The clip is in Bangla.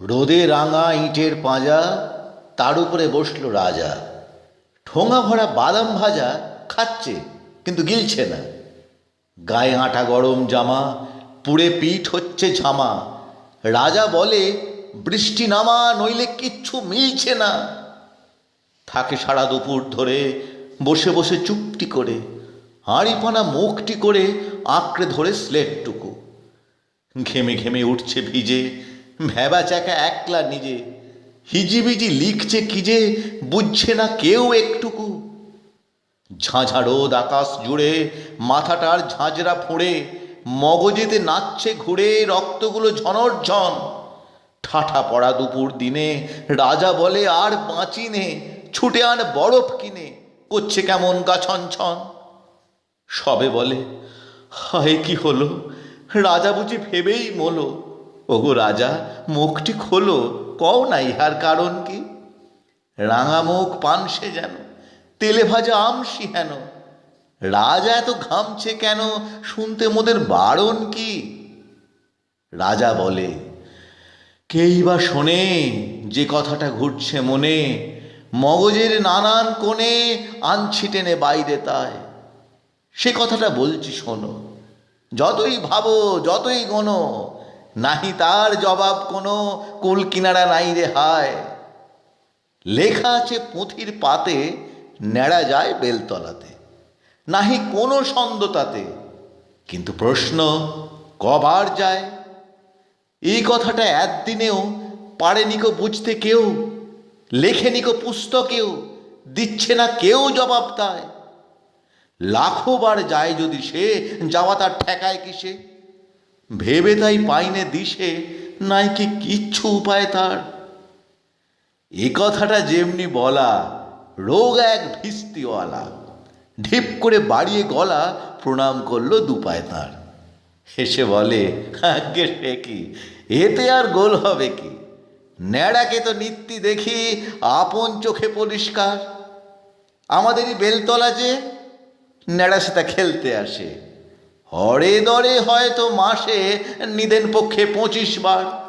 রোদে রাঙা ইটের পাঁজা, তার উপরে বসল রাজা। ঠোঙা ভরা বাদাম ভাজা খাচ্ছে, কিন্তু গিলছে না। গায়ে আটা গরম জামা, পুড়ে পিঠ হচ্ছে ঝামা। রাজা বলে, বৃষ্টি নামা নইলে কিচ্ছু মিলছে না। থাকে সারা দুপুর ধরে বসে বসে চুপটি করে হাঁড়িপানা মুখটি করে আঁকড়ে ধরে স্লেটটুকু। ঘেমে ঘেমে উঠছে ভিজে ভেবা চাকা একলা নিজে। হিজিবিজি লিখছে কি যে, বুঝছে না কেউ একটুকু। ঝাঁঝা রোদ আকাশ জুড়ে, মাথাটার ঝাঁঝরা ফুঁড়ে, মগজেতে নাচছে ঘুরে, রক্তগুলো ঝনর্ঝন ঠাঠা পড়া দুপুর দিনে, রাজা বলে আর বাঁচি নে, ছুটে আন বরফ কিনে, করছে কেমন গা ছন। সবে বলে, হায় কি হলো? রাজা বুঝি ভেবেই মোলো। ওগো রাজা, মুখটি খোলো, কও না ইহার কারণ কি? রাঙা মুখ পানসে যেন, তেলে ভাজা আমসি হেন? রাজা এত ঘামছে কেন, শুনতে মোদের বারণ কি? রাজা বলে, কেই বা শোনে যে কথাটা ঘুরছে মনে, মগজের নানান কোণে আনছি টেনে বাইরে তাই সে কথাটা বলছি শোনো, যতই ভাবো, যতই গোনো নাহি তার জবাব কোনো কুল কিনারা নাই রে হায়। লেখা আছে পুঁথির পাতে নেড়া যায় বেলতলাতে। নাহি কোনো ছন্দ তাতে, কিন্তু প্রশ্ন কবার যায়। এই কথাটা একদিনেও পারেনি কো বুঝতে কেউ, লেখেনি কো পুস্তকেও, দিচ্ছে না কেউ জবাব তাই। লাখোবার যায় যদি সে, যাওয়া তার ঠেকায় কিসে? ভেবে তাই পাইনে দিশে, নাই কি কিচ্ছু উপায় তার। এ কথাটা যেমনি বলা, রোগ এক ভিস্তিওয়ালা ঢিপ করে বাড়িয়ে গলা, প্রণাম করল দুপায় তার। হেসে বলে আগে সে কি? এতে আর গোল হবে কি? ন্যাড়াকে তো নিত্যি দেখি, আপন চোখে পরিষ্কার। আমাদেরই বেলতলা যে, ন্যাড়া সেটা খেলতে আসে। হরে দরে হয়তো মাসে নিদেন পক্ষে পঁচিশ বার।